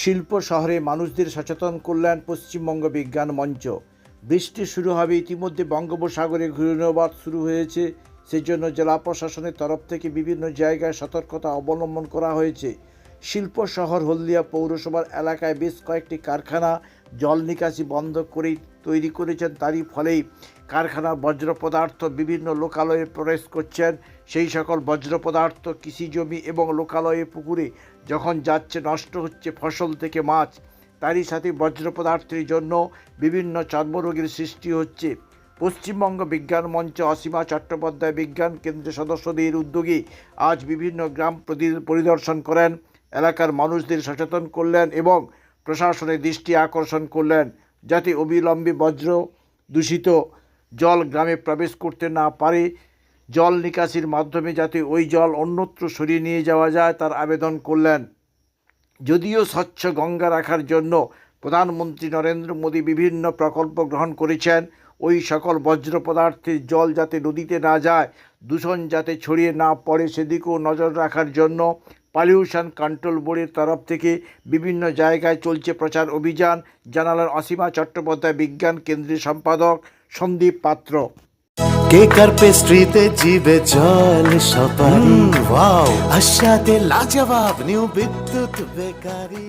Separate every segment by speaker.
Speaker 1: শিল্প শহরে মানুষদের সচেতন করলেন পশ্চিমবঙ্গ বিজ্ঞান মঞ্চ। বৃষ্টি শুরু হবে ইতিমধ্যে বঙ্গোপসাগরে ঘূর্ণবাদ শুরু হয়েছে। সেজন্য জেলা প্রশাসনের তরফ থেকে বিভিন্ন জায়গায় সতর্কতা অবলম্বন করা হয়েছে। শিল্প শহর হলদিয়া পৌরসভার এলাকায় বেশ কয়েকটি কারখানা জল নিকাশি বন্ধ করেই তৈরি করেছেন। তারই ফলেই কারখানার বজ্র পদার্থ বিভিন্ন লোকালয়ে প্রবেশ করছেন। সেই সকল বজ্র পদার্থ, কৃষি জমি এবং লোকালয়ে পুকুরে যখন যাচ্ছে, নষ্ট হচ্ছে ফসল থেকে মাছ, তারই সাথে বজ্র পদার্থের জন্য বিভিন্ন চর্মরোগের সৃষ্টি হচ্ছে। পশ্চিমবঙ্গ বিজ্ঞান মঞ্চ অসীমা চট্টোপাধ্যায় বিজ্ঞান কেন্দ্রের সদস্যদের উদ্যোগে আজ বিভিন্ন গ্রাম পরিদর্শন করেন। এলাকার মানুষদের সচেতন করলেন এবং প্রশাসনের দৃষ্টি আকর্ষণ করলেন যাতে অবিলম্বে বজ্র দূষিত জল গ্রামে প্রবেশ করতে না পারে। জল নিকাশির মাধ্যমে যাতে ওই জল অন্যত্র সরিয়ে নিয়ে যাওয়া যায়, তার আবেদন করলেন। যদিও স্বচ্ছ গঙ্গা রাখার জন্য প্রধানমন্ত্রী নরেন্দ্র মোদী বিভিন্ন প্রকল্প গ্রহণ করেছেন, ওই সকল বজ্র পদার্থের জল যাতে নদীতে না যায়, দূষণ যাতে ছড়িয়ে না পড়ে, সেদিকেও নজর রাখার জন্য পলিউশন কন্ট্রোল বোর্ডের তরফ থেকে বিভিন্ন জায়গায় চলছে প্রচার অভিযান। জানালেন অসীমা চট্টোপাধ্যায় বিজ্ঞান কেন্দ্রের সম্পাদক সন্দীপ পাত্র।
Speaker 2: কেক আর পেস্ট্রিতে জিবে জল সপারি ওয়াও আশাতে লাজবাব new Bidyut bakery.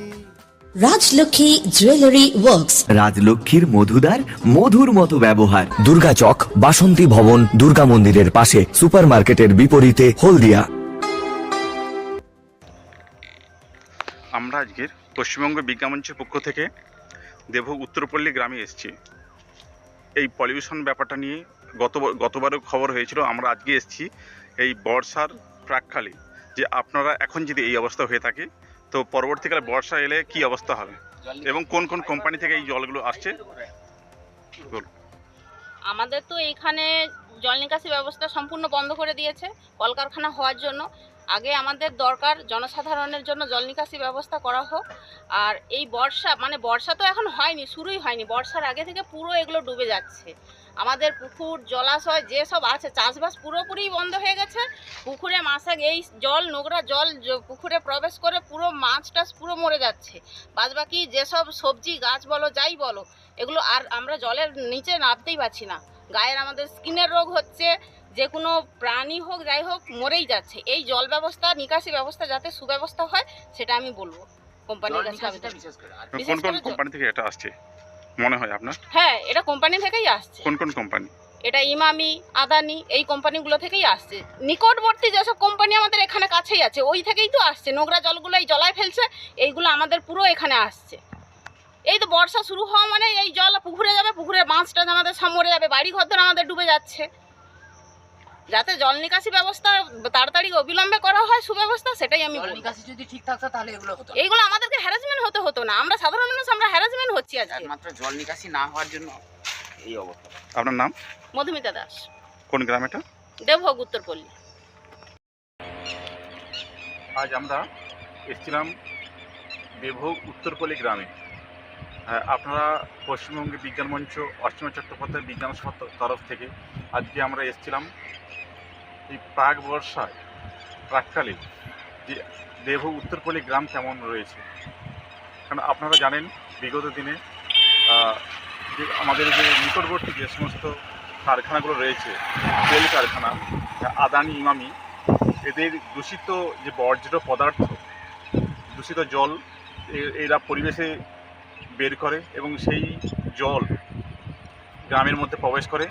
Speaker 3: Rajlakshmi jewellery works.
Speaker 4: রাজলক্ষ্মীর মধুদার মধুর মতো ব্যবহার।
Speaker 5: দুর্গা চক বাসন্তী ভবন দুর্গা মন্দিরের পাশে সুপারমার্কেটের বিপরীতে হলদিয়া।
Speaker 6: আমরা আজকের পশ্চিমবঙ্গ বিজ্ঞামঞ্চের পক্ষ থেকে দেব উত্তরপল্লী গ্রামে এসেছি। এই পলিউশন ব্যাপারটা নিয়ে গত গতবারও খবর হয়েছিল, আমরা আজকে এসেছি এই বর্ষার প্রাককালে। যে আপনারা এখন যদি এই অবস্থা হয়ে থাকে, তো পরবর্তীকালে বর্ষা এলে কি অবস্থা হবে? এবং কোন কোন কোম্পানি থেকে এই জলগুলো আসছে?
Speaker 7: আমাদের তো এইখানে জল নিকাশি ব্যবস্থা সম্পূর্ণ বন্ধ করে দিয়েছে, কলকারখানা হওয়ার জন্য। আগে আমাদের দরকার জনসাধারণের জন্য জল নিকাশি ব্যবস্থা করা হোক। আর এই বর্ষা মানে বর্ষা তো এখন হয়নি, শুরুই হয়নি। বর্ষার আগে থেকে পুরো এগুলো ডুবে যাচ্ছে। আমাদের পুকুর, জলাশয় যেসব আছে, চাষবাস পুরোপুরি বন্ধ হয়ে গেছে। পুকুরে মাছে এই জল, নোংরা জল পুকুরে প্রবেশ করে পুরো মাছ টাছ পুরো মরে যাচ্ছে। বাদবাকি যেসব সবজি, গাছ বলো, যাই বলো, এগুলো আর আমরা জলের নিচে নামতেই পারছি না। গায়ের আমাদের স্কিনের রোগ হচ্ছে যে কোনো প্রাণী হোক যাই হোক মরেই যাচ্ছে। এই জল ব্যবস্থা নিকাশি ব্যবস্থা যাতে সুব্যবস্থা হয় সেটা আমি বলব কোম্পানির কাছে।
Speaker 6: কোন কোন কোম্পানি থেকে এটা আসছে? মনে হয় আপনার?
Speaker 7: হ্যাঁ এটা কোম্পানি থেকেই আসছে।
Speaker 6: কোন কোন কোম্পানি?
Speaker 7: এটা ইমামি আদানি এই কোম্পানিগুলো থেকেই আসছে। নিকটবর্তী যেসব কোম্পানি আমাদের এখানে কাছেই আছে ওই থেকেই তো আসছে। নোংরা জলগুলো এই জলায় ফেলছে এইগুলো আমাদের পুরো এখানে আসছে। এই তো বর্ষা শুরু হওয়া মানে এই জল পুকুরে যাবে পুকুরের মাছ টাছ আমাদের সব মরে যাবে বাড়ি ঘর আমাদের ডুবে যাচ্ছে। যাতে জল নিকাশি ব্যবস্থা তাড়াতাড়ি অবিলম্বে করা হয় সুব্যবস্থা সেটাই আমি
Speaker 8: জল নিকাশি যদি ঠিক থাকতো তাহলে এগুলো হতো।
Speaker 7: এইগুলো আমাদেরকে হ্যারাসমেন্ট হতে হতো না। আমরা সাধারণ মানুষ আমরা হ্যারাসমেন্ট হচ্ছি আজকে।
Speaker 8: একমাত্র জল নিকাশি না হওয়ার জন্য এই অবস্থা।
Speaker 6: আপনার নাম?
Speaker 7: মধুমিতা দাস।
Speaker 6: কোন গ্রাম এটা?
Speaker 7: দেবভোগ উত্তরপল্লী।
Speaker 6: আজ আমরা এসেছিলাম দেবভোগ উত্তরপল্লী গ্রামে। হ্যাঁ, আপনারা পশ্চিমবঙ্গে বিজ্ঞান মঞ্চ অষ্টম চট্টোপাধ্যায় বিজ্ঞান সভার তরফ থেকে আজকে আমরা এসেছিলাম এই প্রাক বর্ষায়, প্রাককালে, যে দেবভোগ উত্তরপল্লী গ্রাম কেমন রয়েছে। কারণ আপনারা জানেন, বিগত দিনে যে আমাদের যে নিকটবর্তী যে সমস্ত কারখানাগুলো রয়েছে, তেল কারখানা, আদানি, ইমামি, এদের দূষিত যে বর্জ্য পদার্থ, দূষিত জল এরা পরিবেশে বের করে এবং সেই জল গ্রামের মধ্যে প্রবেশ করে।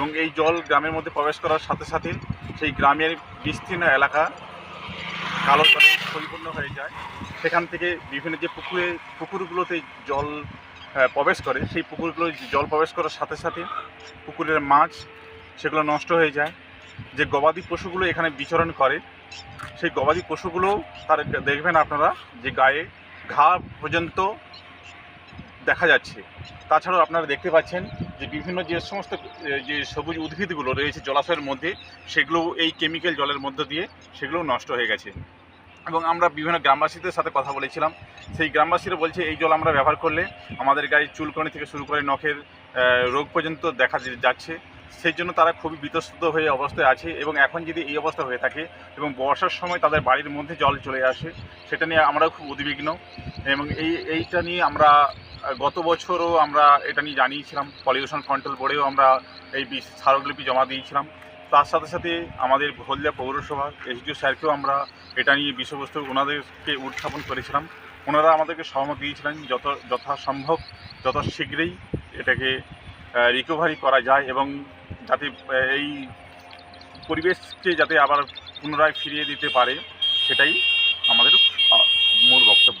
Speaker 6: এবং এই জল গ্রামের মধ্যে প্রবেশ করার সাথে সাথে সেই গ্রামের বিস্তীর্ণ এলাকা কালো জলে পরিপূর্ণ হয়ে যায়। সেখান থেকে বিভিন্ন যে পুকুরে পুকুরগুলোতে জল আহ, প্রবেশ করে সেই পুকুরগুলো জল প্রবেশ করার সাথে সাথে পুকুরের মাছ সেগুলো নষ্ট হয়ে যায়। যে গবাদি পশুগুলো এখানে বিচরণ করে সেই গবাদি পশুগুলো তার দেখবেন আপনারা যে গায়ে ঘা পর্যন্ত দেখা যাচ্ছে। তাছাড়াও আপনারা দেখতে পাচ্ছেন যে বিভিন্ন যে সমস্ত যে সবুজ উদ্ভিদগুলো রয়েছে জলাশয়ের মধ্যে, সেগুলো এই কেমিক্যাল জলের মধ্য দিয়ে সেগুলোও নষ্ট হয়ে গেছে। এবং আমরা বিভিন্ন গ্রামবাসীদের সাথে কথা বলেছিলাম। সেই গ্রামবাসীরা বলছে, এই জল আমরা ব্যবহার করলে আমাদের গায়ে চুলকনি থেকে শুরু করে নখের রোগ পর্যন্ত দেখা যাচ্ছে। সেই জন্য তারা খুবই বিতস্ত হয়ে অবস্থায় আছে এবং এখন যদি এই অবস্থা হয়ে থাকে এবং বর্ষার সময় তাদের বাড়ির মধ্যে জল চলে আসে, সেটা নিয়ে আমরাও খুব উদ্বিগ্ন। এবং এই, এইটা নিয়ে আমরা গত বছরও আমরা এটা নিয়ে জানিয়েছিলাম পলিউশন কন্ট্রোল বোর্ডেও আমরা এই স্মারকলিপি জমা দিয়েছিলাম। তার সাথে সাথে আমাদের হলদিয়া পৌরসভা, এসডিও স্যারকেও আমরা এটা নিয়ে বিষয়বস্তু ওনাদেরকে উত্থাপন করেছিলাম। ওনারা আমাদেরকে সহমত দিয়েছিলেন, যত যথাসম্ভব, যত শীঘ্রই এটাকে রিকভারি করা যায় এবং যাতে এই পরিবেশকে যাতে আবার পুনরায় ফিরিয়ে দিতে পারে, সেটাই আমাদের মূল বক্তব্য।